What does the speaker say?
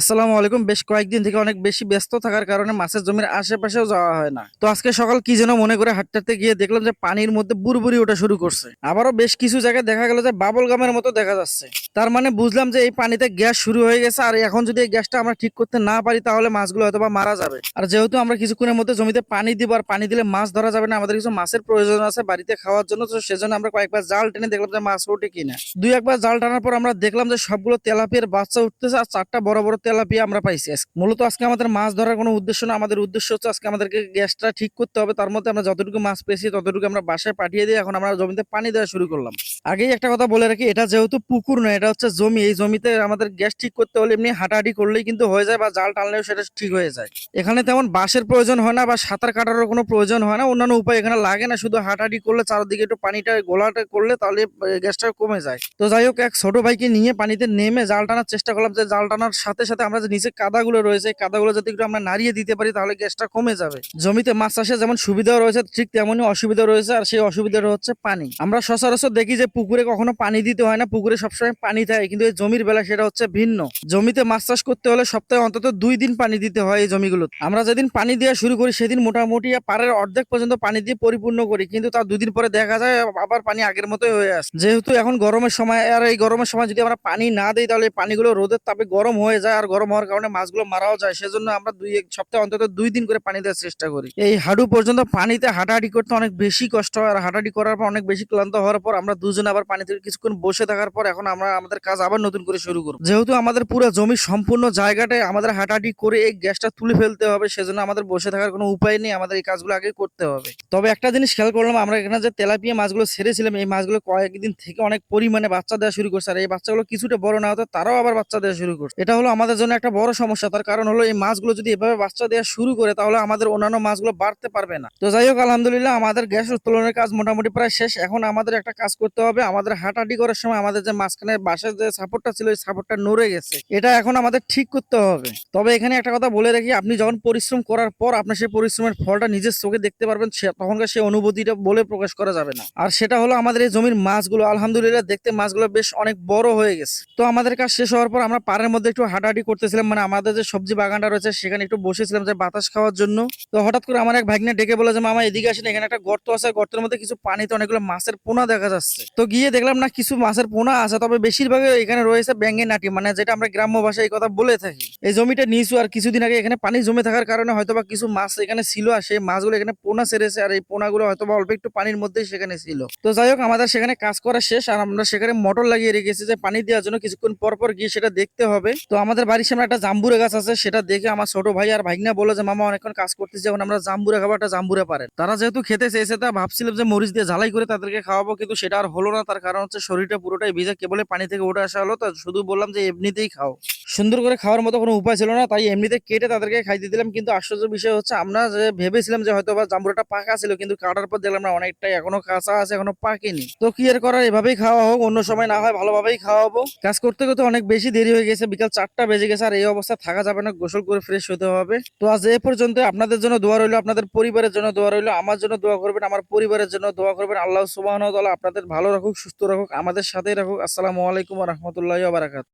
আসসালামু আলাইকুম। বেশ কয়েকদিন থেকে অনেক বেশি ব্যস্ত থাকার কারণে মাছের জমির আশেপাশেও যাওয়া হয় না। তো আজকে সকাল কি যেন মনে করে হাঁটতে গিয়ে দেখলাম যে পানির মধ্যে বুড়বুড়ি ওঠা শুরু করছে। আবারও বেশ কিছু জায়গায় দেখা গেল যে বাবল গামের মতো দেখা যাচ্ছে। তার মানে বুঝলাম যে এই পানিতে গ্যাস শুরু হয়ে গেছে আর এখন যদি এই গ্যাসটা আমরা ঠিক করতে না পারি তাহলে মাছগুলো হয়তো বা মারা যাবে। আর যেহেতু আমরা কিছুক্ষণের মধ্যে জমিতে পানি দিব আর পানি দিলে মাছ ধরা যাবে না, আমাদের কিছু মাছের প্রয়োজন আছে বাড়িতে খাওয়ার জন্য, তো সেজন্য আমরা কয়েকবার জাল টেনে দেখলাম যে মাছ ওঠে কিনা। দুই একবার জাল টানার পর আমরা দেখলাম যে সবগুলো তেলাপিয়ার বাচ্চা উঠতেছে আর চারটা বড় বড় তেলাপিয়া আমরা পাইছি। মূলত আজকে আমাদের মাছ ধরার কোনো উদ্দেশ্য না, আমাদের উদ্দেশ্য হচ্ছে আজকে আমাদেরকে গ্যাসটা ঠিক করতে হবে। তার মধ্যে আমরা যতটুকু মাছ পেয়েছি, ততটুকু আমরা বাসায় পাঠিয়ে দিয়ে এখন আমরা জমিতে পানি দেওয়া শুরু করলাম। আগেই একটা কথা বলে রাখি, এটা যেহেতু পুকুর নয়, এটা হচ্ছে জমি। এই জমিতে আমাদের গ্যাস ঠিক করতে হলে এমনি হাঁটাহাঁটি করলেই কিন্তু হয়ে যায় বা জাল টানলেও সেটা ঠিক হয়ে যায়। এখানে তেমন বাঁশের প্রয়োজন হয় না বা সাঁতার কাটারও কোনো প্রয়োজন হয় না, অন্যান্য উপায় এখানে লাগে না। শুধু হাঁটাহাঁটি করলে চারদিকে একটু পানিটা, গোলাটা করলে তাহলে গ্যাসটা কমে যায়। তো যাই হোক, এক ছোট ভাইকে নিয়ে পানিতে নেমে জাল টানার চেষ্টা করলাম। যে জাল টানার সাথে সাথে আমরা যে নিচে কাদাগুলো রয়েছে কাদাগুলো যদি একটু আমরা নাড়িয়ে দিতে পারি তাহলে গ্যাসটা কমে যাবে। জমিতে মাছ চাষে যেমন সুবিধাও রয়েছে, ঠিক তেমনই অসুবিধা রয়েছে, আর সেই অসুবিধাটা হচ্ছে পানি। আমরা সচরাচর দেখি যে পুকুরে কখনো পানি দিতে হয় না, পুকুরে সবসময় পানি থাকে, কিন্তু এই জমির বেলা সেটা হচ্ছে ভিন্ন। জমিতে মাছ চাষ করতে হলে সপ্তাহে অন্তত দুই দিন পানি দিতে হয় এই জমিগুলো। আমরা যেদিন পানি দেওয়া শুরু করি, সেদিন মোটামুটি পাড়ের অর্ধেক পর্যন্ত পানি দিয়ে পরিপূর্ণ করি, কিন্তু তার দুদিন পরে দেখা যায় আবার পানি আগের মতোই হয়ে আসে। যেহেতু এখন গরমের সময়, আর এই গরমের সময় যদি আমরা পানি না দিই, তাহলে পানিগুলো রোদের তাপে গরম হয়ে যায় গরম হওয়ার কারণে মাছগুলো মারাও যায়, সেজন্য আমরা দুই এক সপ্তাহে অন্তত দুই দিন করে পানি দেওয়ার চেষ্টা করি। এই হাঁটু পর্যন্ত পানিতে হাঁটাহাঁটি করতে অনেক বেশি কষ্ট হয়, আর হাঁটাহাঁটি করার পর অনেক বেশি ক্লান্ত হওয়ার পর আমরা দুজন আবার পানিতে কিছুক্ষণ বসে থাকার পর এখন আমরা আমাদের কাজ আবার নতুন করে শুরু করব। যেহেতু আমাদের পুরো জমির সম্পূর্ণ জায়গাটায় আমাদের হাঁটাহাঁটি করে এই গ্যাসটা তুলে ফেলতে হবে, সেজন্য আমাদের বসে থাকার কোনো উপায় নেই, আমাদের এই কাজগুলো আগে করতে হবে। তবে একটা জিনিস খেয়াল করলাম, আমরা এখানে যে তেলাপিয়া মাছগুলো ছেড়েছিলাম, এই মাছগুলো কয়েকদিন থেকে অনেক পরিমাণে বাচ্চা দেওয়া শুরু করছে, আর এই বাচ্চাগুলো কিছুটা বড় না হতো তারাও আবার বাচ্চা দেওয়া শুরু করছে। এটা হলো আমাদের জন্য একটা বড় সমস্যা। তার কারণ হলো এই মাছগুলো যদি এভাবে বাচ্চা দেওয়া শুরু করে, তাহলে আমাদের অন্যান্য মাছগুলো বাড়তে পারবে না। তো যাই হোক, আলহামদুলিল্লাহ আমাদের গ্যাস উত্তোলনের কাজ মোটামুটি প্রায় শেষ। এখন আমাদের একটা কাজ করতে হবে। আমাদের হাঁটাহাঁটি করার সময় আমাদের যে মাঝখানে বাসের যে সাপোর্টটা ছিল, ওই সাপোর্টটা নড়ে গেছে। এটা এখন আমাদের ঠিক করতে হবে। তবে এখানে একটা কথা বলে রাখি, আপনি যখন পরিশ্রম করার পর আপনার সেই পরিশ্রমের ফলটা নিজের চোখে দেখতে পারবেন তখনকার সেই অনুভূতিটা বলে প্রকাশ করা যাবে না। আর সেটা হলো আমাদের এই জমির মাছগুলো, আলহামদুলিল্লাহ দেখতে মাছগুলো বেশ অনেক বড় হয়ে গেছে। তো আমাদের কাজ শেষ হওয়ার পর আমরা পাড়ের মধ্যে একটু হাঁটাহাঁটি করতেছিলাম মানে আমাদের যে সবজি বাগানটা রয়েছে, সেখানে একটু বসেছিলাম যে বাতাস খাওয়ার জন্য। তো হঠাৎ করে আমার এক ভাগ্নে ডেকে বলে যে, মামা, এদিকে আসেন, এখানে একটা গর্ত আছে, গর্তের মধ্যে কিছু পানিতে অনেকগুলো মাছের পোনা দেখা যাচ্ছে। তো গিয়ে দেখলাম, না, কিছু মাছের পোনা আছে, তবে বেশিরভাগ এখানে রয়েছে ব্যাঙ্গে নাটি মানে যেটা আমরা গ্রাম্য ভাষায় এই কথা বলে থাকি। এই জমিটা নিচু, আর কিছুদিন আগে এখানে পানি জমে থাকার কারণে হয়তোবা কিছু মাছ এখানে ছিল, আর সেই মাছগুলো এখানে পোনা ছেড়েছে আর এই পোনাগুলো হয়তোবা অল্প একটু পানির মধ্যেই সেখানে ছিল। তো যাই হোক, আমাদের সেখানে কাজ করা শেষ, আর আমরা সেখানে মোটর লাগিয়ে রেখেছি যে পানি দেওয়ার জন্য কিছুক্ষণ পর পর গিয়ে সেটা দেখতে হবে। তো আমাদের বাড়ির সামনে একটা জাম্বুরে গাছ আছে, সেটা দেখে আমার ছোট ভাই আর ভাইগনা বলে যে, মামা, অনেকক্ষণ কাজ করতেছি, এখন আমরা জাম্বুরে খাব, একটা জাম্বুরে পারেন। তারা যেহেতু খেতে চেয়েছে, তা ভাবছিলাম যে মরিচ দিয়ে ঝালাই করে তাদেরকে খাওয়াবো, কিন্তু সেটা আর হলো না। তার কারণ হচ্ছে শরীরটা পুরোটাই ভিজে কেবলে পানি থেকে উঠে আসা হলো, তো শুধু বললাম যে, এমনিতেই খাও। সুন্দর করে খাওয়ার মতো কোনো উপায় ছিল না, তাই এমনিতে কেটে তাদেরকে খাইতে দিলাম। কিন্তু আশ্চর্য বিষয় হচ্ছে, আমরা যে ভেবেছিলাম যে হয়তো বা জাম্বুরাটা পাকা ছিল, কিন্তু কাটার পর দেখলাম না, অনেকটাই এখনও কাঁচা আছে, এখনও পাকেনি। তো কি আর করার, এভাবেই খাওয়া হোক, অন্য সময় না হয় ভালোভাবেই খাওয়াবো। কাজ করতে করতে অনেক বেশি দেরি হয়ে গেছে, বিকাল চারটা বেজে গেছে, আর এই অবস্থা থাকা যাবে না, গোসল করে ফ্রেশ হতে হবে। তো আজ এ পর্যন্ত, আপনাদের জন্য দোয়া রইল, আপনাদের পরিবারের জন্য দোয়া রইল, আমার জন্য দোয়া করবেন, আমার পরিবারের জন্য দোয়া করবেন, আল্লাহ সুবাহ আপনাদের ভালো রাখুক, সুস্থ রাখুক, আমাদের সাথেই রাখুক। আসসালামু আলাইকুম রহমতুল্লাহ বারাকাত